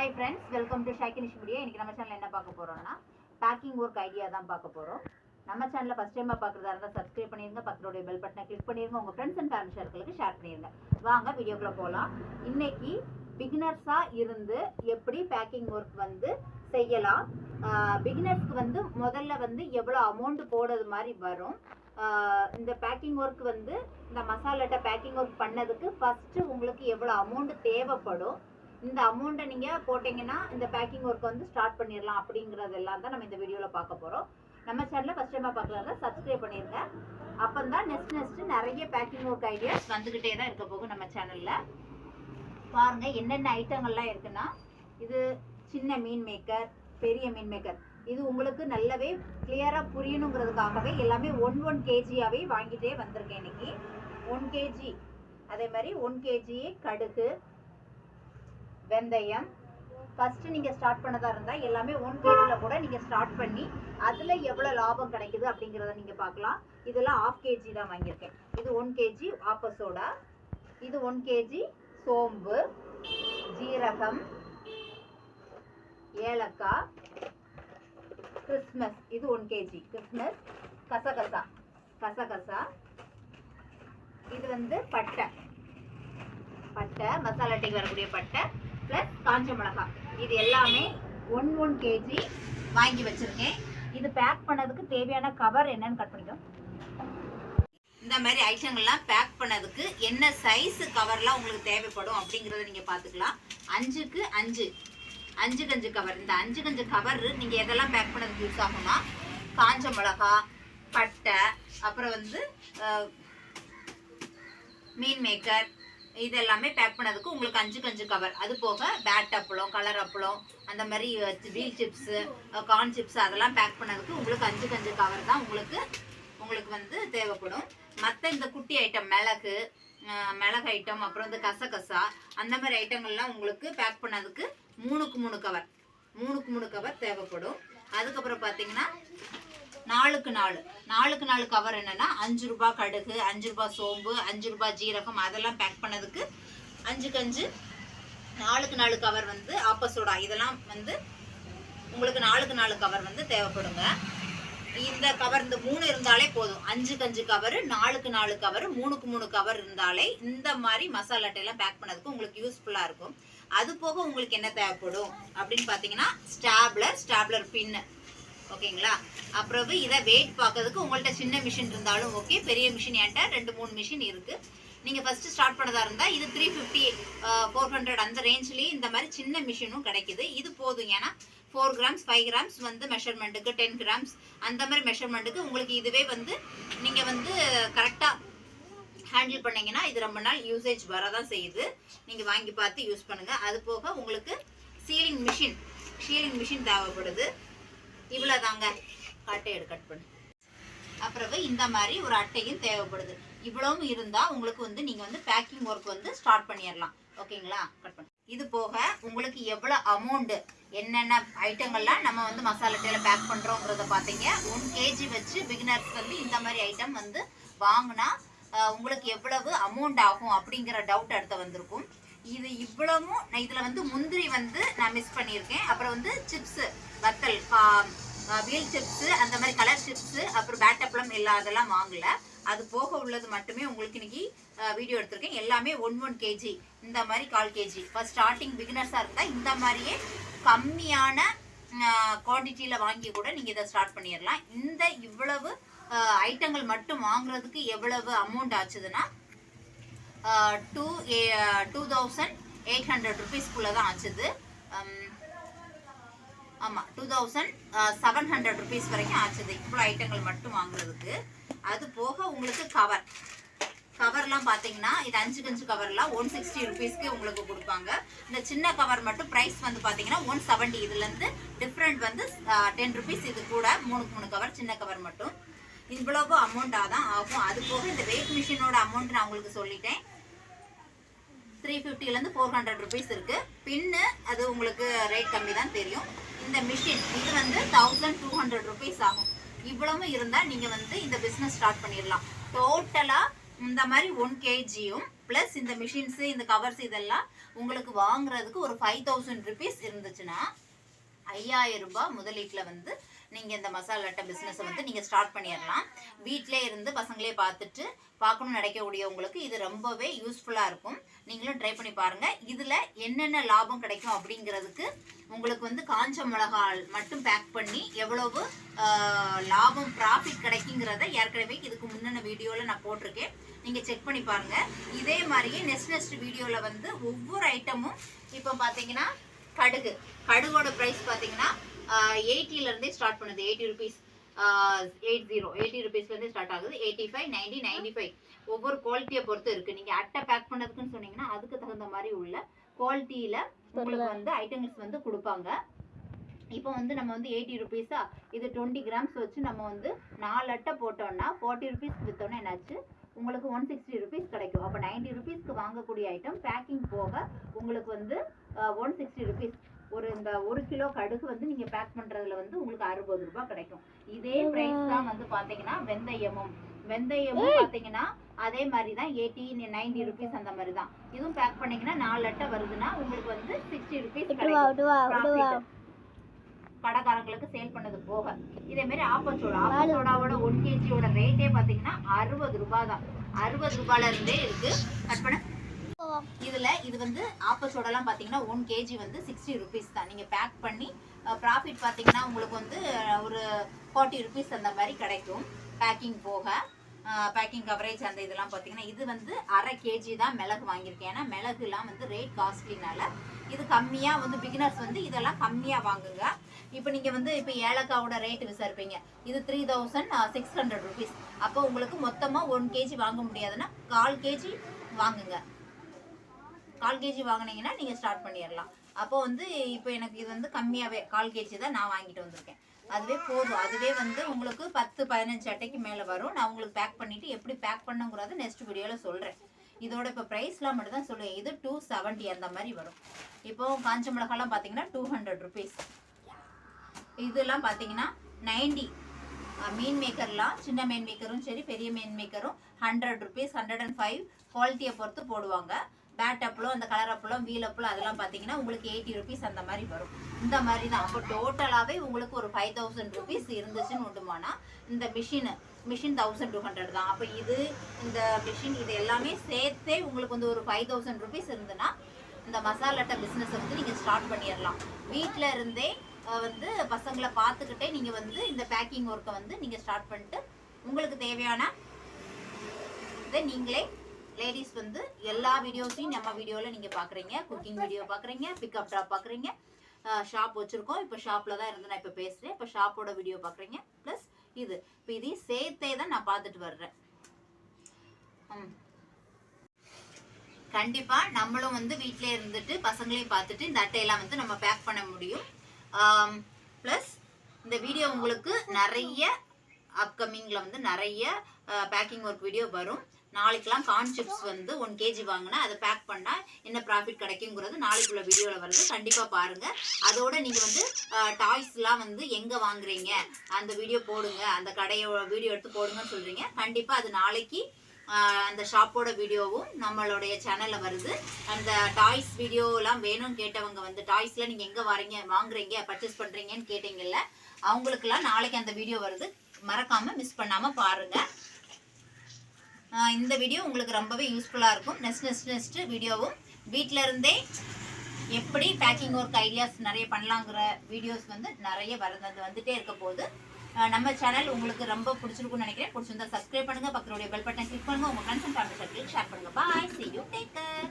Hi friends welcome to ஷாக்கினிஷ் media இன்றைக்கி நம்ம சேனல் என்ன பார்க்க போகிறோம்னா பேக்கிங் ஒர்க் ஐடியா தான் பார்க்க போகிறோம் நம்ம சேனலில் ஃபஸ்ட் டைமாக பார்க்குறதா இருந்தால் சப்ஸ்கிரைப் பண்ணிருங்க பக்கத்துடைய பெல் பட்டனை கிளிக் பண்ணிருங்க உங்கள் ஃப்ரெண்ட்ஸ் அண்ட் ஃபேமிலி சர்க்கிளுக்கு ஷேர் பண்ணிருங்க. வாங்க வீடியோக்குள்ளே போகலாம் இன்றைக்கி பிகினர்ஸாக இருந்து எப்படி பேக்கிங் ஒர்க் வந்து செய்யலாம். பிகினர்ஸ்க்கு வந்து முதல்ல வந்து எவ்வளோ அமௌண்ட் போடுறது மாதிரி வரும். இந்த பேக்கிங் ஒர்க் வந்து இந்த மசாலாட்ட பேக்கிங் ஒர்க் பண்ணதுக்கு ஃபஸ்ட்டு உங்களுக்கு எவ்வளோ அமௌண்ட் தேவைப்படும். இந்த அமௌண்ட்டை நீங்கள் போட்டிங்கன்னா இந்த பேக்கிங் ஒர்க் வந்து ஸ்டார்ட் பண்ணிடலாம் அப்படிங்கிறது எல்லாம் தான் நம்ம இந்த வீடியோவில் பார்க்க போகிறோம் நம்ம சேனலில் ஃபஸ்ட் டைமாக பார்க்கலாங்க சப்ஸ்கிரைப் பண்ணிடுங்க அப்போ தான் நெக்ஸ்ட் நெக்ஸ்ட்டு நிறைய பேக்கிங் ஒர்க் ஐடியாஸ் வந்துக்கிட்டே தான் இருக்க போகும் நம்ம சேனலில் பாருங்கள் என்னென்ன ஐட்டங்கள்லாம் இருக்குன்னா இது சின்ன மீன் மேக்கர் பெரிய மீன் மேக்கர் இது உங்களுக்கு நல்லாவே கிளியராக புரியணுங்கிறதுக்காகவே எல்லாமே ஒன் ஒன் கேஜியாகவே வாங்கிட்டே வந்திருக்கேன் இன்னைக்கு. ஒன் கேஜி அதே மாதிரி ஒன் கேஜி கடுகு வெந்தயம். ஃபஸ்ட்டு நீங்கள் ஸ்டார்ட் பண்ணதா இருந்தால் எல்லாமே ஒன் கேஜியில் கூட நீங்கள் ஸ்டார்ட் பண்ணி அதில் எவ்வளோ லாபம் கிடைக்குது அப்படிங்கிறத நீங்கள் பார்க்கலாம். இதெல்லாம் ஆஃப் கேஜி தான் வாங்கியிருக்கேன். இது ஒன் கேஜி ஆப்பசோடா இது ஒன் கேஜி சோம்பு ஜீரகம் ஏலக்காய் கிறிஸ்மஸ். இது ஒன் கேஜி கிறிஸ்மஸ் கசகசா. கசகசா. இது வந்து பட்டை. பட்டை மசாலா டீ வரக்கூடிய பட்டை. ப்ளஸ் காஞ்ச மிளகாய் இது எல்லாமே ஒன் ஒன் கேஜி வாங்கி வச்சுருக்கேன். இது பேக் பண்ணதுக்கு தேவையான கவர் என்னன்னு கட் பண்ணிக்கோ இந்த மாதிரி ஐட்டங்கள்லாம் பேக் பண்ணதுக்கு என்ன சைஸ் கவர்லாம் உங்களுக்கு தேவைப்படும் அப்படிங்கிறத நீங்கள் பார்த்துக்கலாம். அஞ்சுக்கு அஞ்சு. அஞ்சு கஞ்சு கவர் இந்த அஞ்சு கஞ்சு கவர் நீங்கள் எதெல்லாம் பேக் பண்ணதுக்கு யூஸ் ஆகும்னா காஞ்ச மிளகா பட்டை அப்புறம் வந்து மீன் மேக்கர் இது எல்லாமே பேக் பண்ணதுக்கு உங்களுக்கு அஞ்சு கஞ்சு கவர் அது போக பேட் அப்பளம் கலர் அப்பளம் அந்த மாதிரி வீல் சிப்ஸு கார்ன் சிப்ஸ் அதெல்லாம் பேக் பண்ணதுக்கு உங்களுக்கு அஞ்சு கஞ்சு கவர் தான் உங்களுக்கு உங்களுக்கு வந்து தேவைப்படும். மற்ற இந்த குட்டி ஐட்டம் மிளகு மிளகு ஐட்டம் அப்புறம் இந்த கசகசா அந்த மாதிரி ஐட்டங்கள்லாம் உங்களுக்கு பேக் பண்ணதுக்கு மூணுக்கு மூணு கவர் மூணுக்கு மூணு கவர் தேவைப்படும். அதுக்கப்புறம் பார்த்தீங்கன்னா நாலுக்கு நாலு. நாளுக்கு நாலு கவர் என்னன்னா அஞ்சு ரூபாய் கடுகு அஞ்சு ரூபாய் சோம்பு அஞ்சு ரூபாய் ஜீரகம் அதெல்லாம் பேக் பண்ணதுக்கு அஞ்சுக்கு அஞ்சு. நாலுக்கு நாலு கவர் வந்து ஆப்பசோடா இதெல்லாம் வந்து உங்களுக்கு நாளுக்கு நாலு கவர் வந்து தேவைப்படுங்க. இந்த கவர் இந்த மூணு இருந்தாலே போதும். அஞ்சுக்கு அஞ்சு கவர் நாலுக்கு நாலு கவர் மூணுக்கு மூணு கவர் இருந்தாலே இந்த மாதிரி மசாலா அட்டையெல்லாம் பேக் பண்ணதுக்கு உங்களுக்கு யூஸ்ஃபுல்லாக இருக்கும். அது போக உங்களுக்கு என்ன தேவைப்படும் அப்படின்னு பார்த்தீங்கன்னா ஸ்டாப்லர் ஸ்டாப்லர் பின்னு ஓகேங்களா? அப்புறம் இதை வெயிட் பார்க்கறதுக்கு உங்கள்கிட்ட சின்ன மிஷின் இருந்தாலும் ஓகே பெரிய மிஷின் என்கிட்ட ரெண்டு மூணு மிஷின் இருக்குது நீங்கள் ஃபஸ்ட்டு ஸ்டார்ட் பண்ணதாக இருந்தால் இது த்ரீ ஃபிஃப்டி ஃபோர் ஹண்ட்ரட் அந்த ரேஞ்ச்லேயே இந்த மாதிரி சின்ன மிஷினும் கிடைக்குது. இது போதும் ஏன்னா ஃபோர் கிராம்ஸ் ஃபைவ் கிராம்ஸ் வந்து மெஷர்மெண்ட்டுக்கு டென் கிராம்ஸ் அந்த மாதிரி மெஷர்மெண்ட்டுக்கு உங்களுக்கு இதுவே வந்து நீங்கள் வந்து கரெக்டாக ஹேண்டில் பண்ணிங்கன்னா இது ரொம்ப நாள் யூசேஜ் வரதான் செய்யுது. நீங்கள் வாங்கி பார்த்து யூஸ் பண்ணுங்கள் அது போக உங்களுக்கு சீலிங் மிஷின் சீலிங் மிஷின் தேவைப்படுது. இவ்வளோதாங்க கட்டை எடு கட் பண்ணு. அப்புறவு இந்த மாதிரி ஒரு அட்டையும் தேவைப்படுது. இவ்வளவும் இருந்தால் உங்களுக்கு வந்து நீங்கள் வந்து பேக்கிங் ஒர்க் வந்து ஸ்டார்ட் பண்ணிடலாம் ஓகேங்களா? கட் பண்ணு. இது போக உங்களுக்கு எவ்வளோ அமௌண்ட்டு என்னென்ன ஐட்டங்கள்லாம் நம்ம வந்து மசாலா அட்டையில் பேக் பண்ணுறோங்கிறத பார்த்தீங்க ஒன் கேஜி வச்சு பிகினர்ஸ் வந்து இந்த மாதிரி ஐட்டம் வந்து வாங்கினா உங்களுக்கு எவ்வளவு அமௌண்ட் ஆகும் அப்படிங்கிற டவுட் அடுத்த வந்திருக்கும். இது இவ்வளவும் நான் இதில் வந்து முந்திரி வந்து நான் மிஸ் பண்ணியிருக்கேன். அப்புறம் வந்து சிப்ஸு வத்தல் வீல் சிப்ஸு அந்த மாதிரி கலர் சிப்ஸு அப்புறம் பேட்டப்பளம் எல்லா அதெல்லாம் வாங்கல. அது போக உள்ளது மட்டுமே உங்களுக்கு இன்னைக்கு வீடியோ எடுத்திருக்கேன். எல்லாமே ஒன் ஒன் கேஜி இந்த மாதிரி கால் கேஜி இப்போ ஸ்டார்டிங் பிகினர்ஸாக இருந்தால் இந்த மாதிரியே கம்மியான குவான்டிட்டியில் வாங்கி கூட நீங்கள் இதை ஸ்டார்ட் பண்ணிடலாம். இந்த இவ்வளவு ஐட்டங்கள் மட்டும் வாங்குறதுக்கு எவ்வளவு amount ஆச்சுதுன்னா two a two thousand eight hundred ருபீஸ்க்குள்ளே தான் ஆச்சுது. ஆமாம் two thousand seven hundred rupees வரைக்கும் ஆச்சுது. இவ்வளோ ஐட்டங்கள் மட்டும் வாங்குறதுக்கு. அது போக உங்களுக்கு கவர் கவர்லாம் பார்த்தீங்கன்னா இது அஞ்சு கஞ்சு கவர்லாம் ஒன் சிக்ஸ்டி ருபீஸ்க்கு உங்களுக்கு கொடுப்பாங்க. இந்த சின்ன கவர் மட்டும் ப்ரைஸ் வந்து பார்த்தீங்கன்னா ஒன் செவன்ட்டி இதுலேருந்து டிஃப்ரெண்ட் வந்து டென் ருபீஸ் இது கூட மூணுக்கு மூணு கவர் சின்ன கவர் மட்டும். இவ்வளவு அமௌண்ட்டாக தான் ஆகும். அது போக இந்த வெயிட் மிஷினோட அமௌண்ட் நான் உங்களுக்கு சொல்லிட்டேன். த்ரீ ஃபிஃப்டிலேருந்து ஃபோர் ஹண்ட்ரட் ருபீஸ் இருக்குது பின்னு அது உங்களுக்கு ரேட் கம்மி தான் தெரியும். இந்த மிஷின் இது வந்து தௌசண்ட் டூ ஹண்ட்ரட் ருபீஸ் ஆகும். இவ்வளவும் இருந்தால் நீங்கள் வந்து இந்த பிஸ்னஸ் ஸ்டார்ட் பண்ணிடலாம். டோட்டலாக இந்த மாதிரி ஒன் கேஜியும் ப்ளஸ் இந்த மிஷின்ஸு இந்த கவர்ஸ் இதெல்லாம் உங்களுக்கு வாங்குறதுக்கு ஒரு ஃபைவ் தௌசண்ட் ருபீஸ் இருந்துச்சுன்னா ஐயாயிரம் ரூபாய் முதலீட்டில் வந்து நீங்கள் இந்த மசாலா அட்டை பிஸ்னஸை வந்து நீங்கள் ஸ்டார்ட் பண்ணிடலாம். வீட்டிலே இருந்து பசங்களே பார்த்துட்டு பார்க்கணும்னு நினைக்கக்கூடியவங்களுக்கு இது ரொம்பவே யூஸ்ஃபுல்லாக இருக்கும். நீங்களும் ட்ரை பண்ணி பாருங்கள் இதில் என்னென்ன லாபம் கிடைக்கும் அப்படிங்கிறதுக்கு உங்களுக்கு வந்து காஞ்ச மிளகாய் மட்டும் பேக் பண்ணி எவ்வளவு லாபம் ப்ராஃபிட் கிடைக்குங்கிறத ஏற்கனவே இதுக்கு முன்னின வீடியோவில் நான் போட்டிருக்கேன். நீங்கள் செக் பண்ணி பாருங்கள் இதே மாதிரியே நெக்ஸ்ட் நெக்ஸ்ட் வீடியோவில் வந்து ஒவ்வொரு ஐட்டமும் இப்போ பார்த்தீங்கன்னா கடுகு. கடுகோட ப்ரைஸ் பார்த்தீங்கன்னா எயிட்டிலேருந்தே ஸ்டார்ட் பண்ணுது. Eighty rupees eight zero eighty ருபீஸ்லேருந்தே start ஆகுது eighty five ninety ninety five ஒவ்வொரு குவாலிட்டியை பொறுத்து இருக்குது நீங்கள் அட்டை பேக் பண்ணதுக்குன்னு சொன்னீங்கன்னா அதுக்கு தகுந்த மாதிரி உள்ள குவாலிட்டியில் உங்களுக்கு வந்து ஐட்டங்கள்ஸ் வந்து கொடுப்பாங்க. இப்போ வந்து நம்ம வந்து எயிட்டி ருபீஸா இது டுவெண்ட்டி கிராம்ஸ் வச்சு நம்ம வந்து நாலு அட்டை போட்டோம்னா ஃபார்ட்டி ருபீஸ் விற்றோன்னா என்னாச்சு? உங்களுக்கு ஒன் சிக்ஸ்டி ருபீஸ் கிடைக்கும். அப்போ நைன்டி ருபீஸ்க்கு வாங்கக்கூடிய ஐட்டம் பேக்கிங் போக உங்களுக்கு வந்து ஒன் சிக்ஸ்டி ருபீஸ் ஒரு இந்த ஒரு கிலோ கடுகு வந்து நீங்க பேக் பண்றதுல வந்து உங்களுக்கு அறுபது ரூபாய் கிடைக்கும். இதே பிரைஸ் தான் வந்து பாத்தீங்கன்னா வெந்தயமும். வெந்தயமும் பாத்தீங்கன்னா அதே மாதிரி தான் எயிட்டி நைன்டி ருபீஸ் அந்த மாதிரி தான் இதுவும் பேக் பண்ணீங்கன்னா நாலு அட்டை வருதுன்னா உங்களுக்கு வந்து சிக்ஸ்டி ருபீஸ் கிடைக்கும். கடைக்காரங்களுக்கு சேல் பண்ணது போக. இதே மாதிரி ஆப்பச்சோடா ஆப்பச்சோடாவோட ஒன் கேஜியோட ரேட்டே பாத்தீங்கன்னா அறுபது ரூபாய் தான் அறுபது ரூபாயில இருந்தே இருக்கு. கட் பண்ண. இதுல இது வந்து ஆப்பச்சோடலாம் பாத்தீங்கன்னா ஒன் கேஜி வந்து சிக்ஸ்டி ருபீஸ் தான். நீங்க பேக் பண்ணி ப்ராஃபிட் பாத்தீங்கன்னா உங்களுக்கு வந்து ஒரு ஃபார்ட்டி ருபீஸ் அந்த மாதிரி கிடைக்கும். பேக்கிங் போக பேக்கிங் கவரேஜ் அந்த இதெல்லாம் பார்த்தீங்கன்னா இது வந்து அரை கேஜி தான் மிளகு வாங்கியிருக்கேன். ஏன்னா மிளகுலாம் வந்து ரேட் காஸ்ட்லினால இது கம்மியாக வந்து பிகினர்ஸ் வந்து இதெல்லாம் கம்மியாக வாங்குங்க. இப்போ நீங்கள் வந்து இப்போ ஏலக்காவோட ரேட் விசாரிப்பீங்க. இது three thousand six hundred rupees அப்போ உங்களுக்கு மொத்தமாக ஒன் கேஜி வாங்க முடியாதுன்னா கால் கேஜி வாங்குங்க. கால் கேஜி வாங்குனீங்கன்னா நீங்கள் ஸ்டார்ட் பண்ணிடலாம். அப்போ வந்து இப்போ எனக்கு இது வந்து கம்மியாகவே கால் கேஜி தான் நான் வாங்கிட்டு வந்திருக்கேன். அதுவே போதும். அதுவே வந்து உங்களுக்கு பத்து பதினஞ்சு அட்டைக்கு மேலே வரும். நான் உங்களுக்கு பேக் பண்ணிவிட்டு எப்படி பேக் பண்ணுங்கிறத நெக்ஸ்ட் வீடியோவில் சொல்கிறேன் இதோட இப்போ ப்ரைஸ்லாம் மட்டும் தான் சொல்லுவேன். இது டூ செவன்ட்டி அந்த மாதிரி வரும். இப்போ காஞ்ச மிளகாலாம் பார்த்தீங்கன்னா டூ ஹண்ட்ரட் ருபீஸ் இதெல்லாம் பார்த்தீங்கன்னா நைன்டி மீன் மேக்கர்லாம் சின்ன மீன் மேக்கரும் சரி பெரிய மீன் மேக்கரும் hundred rupees hundred and five குவாலிட்டியை பொறுத்து போடுவாங்க. பேட் அப்பளம் அந்த கலர் அப்பளம் வீல் அப்பளம் அதெல்லாம் பார்த்தீங்கன்னா உங்களுக்கு எயிட்டி ருபீஸ் அந்த மாதிரி வரும். இந்த மாதிரி தான். அப்போ டோட்டலாகவே உங்களுக்கு ஒரு ஃபைவ் தௌசண்ட் ருபீஸ் இருந்துச்சுன்னு உண்டுமானா இந்த machine machine thousand two hundred தான். அப்போ இது இந்த மிஷின் இது எல்லாமே சேர்த்தே உங்களுக்கு வந்து ஒரு ஃபைவ் தௌசண்ட் ருபீஸ் இருந்துன்னா இந்த மசாலாட்ட பிஸ்னஸை வந்து நீங்கள் ஸ்டார்ட் பண்ணிடலாம் வீட்டில் இருந்தே வந்து பசங்களை பார்த்துக்கிட்டே நீங்கள் வந்து இந்த பேக்கிங் ஒர்க்கை வந்து நீங்கள் ஸ்டார்ட் பண்ணிட்டு உங்களுக்கு தேவையான இதை நீங்களே லேடிஸ் வந்து எல்லா வீடியோஸையும் நம்ம வீடியோவில் நீங்கள் பார்க்குறீங்க குக்கிங் வீடியோ பார்க்குறீங்க பிக்கப் ட்ராப் பார்க்குறீங்க ஷாப் வச்சுருக்கோம். இப்போ ஷாப்பில் தான் இருந்து நான் இப்போ பேசுகிறேன் இப்போ ஷாப்போட வீடியோ பார்க்குறீங்க ப்ளஸ் இது. இப்போ இதையும் சேர்த்தே தான் நான் பார்த்துட்டு வர்றேன். ம். கண்டிப்பா நம்மளும் வந்து வீட்டிலே இருந்துட்டு பசங்களையும் பார்த்துட்டு இந்த அட்டையெல்லாம் வந்து நம்ம பேக் பண்ண முடியும். ப்ளஸ் இந்த வீடியோ உங்களுக்கு நிறைய அப்கமிங்கில் வந்து நிறைய பேக்கிங் ஒர்க் வீடியோ வரும். நாளைக்கெல்லாம் கார்ன் சிப்ஸ் வந்து ஒன் கேஜி வாங்கினா அதை பேக் பண்ணால் என்ன ப்ராஃபிட் கிடைக்குங்கிறது நாளைக்குள்ள வீடியோவில் வருது. கண்டிப்பாக பாருங்கள் அதோட நீங்கள் வந்து டாய்ஸ்லாம் வந்து எங்கே வாங்குறீங்க? அந்த வீடியோ போடுங்க. அந்த கடையோட வீடியோ எடுத்து போடுங்கன்னு சொல்கிறீங்க கண்டிப்பாக அது நாளைக்கு அந்த ஷாப்போட வீடியோவும் நம்மளுடைய சேனலில் வருது. அந்த டாய்ஸ் வீடியோலாம் வேணும்னு கேட்டவங்க வந்து டாய்ஸில் நீங்கள் எங்கே வரீங்க வாங்குறீங்க பர்ச்சேஸ் பண்ணுறீங்கன்னு கேட்டிங்கல்ல அவங்களுக்குலாம் நாளைக்கு அந்த வீடியோ வருது. மறக்காமல் மிஸ் பண்ணாமல் பாருங்கள் இந்த வீடியோ உங்களுக்கு ரொம்பவே யூஸ்ஃபுல்லாக இருக்கும். நெக்ஸ்ட் நெக்ஸ்ட் நெக்ஸ்ட் வீடியோவும் வீட்டில் இருந்தே எப்படி பேக்கிங் ஒர்க் ஐடியாஸ் நிறைய பண்ணலாங்கிற வீடியோஸ் வந்து நிறைய வரது வந்துட்டே இருக்க போது நம்ம சேனல் உங்களுக்கு ரொம்ப பிடிச்சிருக்கும்னு நினைக்கிறேன். பிடிச்சிருந்தா சப்ஸ்கிரைப் பண்ணுங்க. பக்கத்துடைய பெல் பட்டன் கிளிக் பண்ணுங்க. உங்க friends and family circle share பண்ணுங்க. Bye see you take care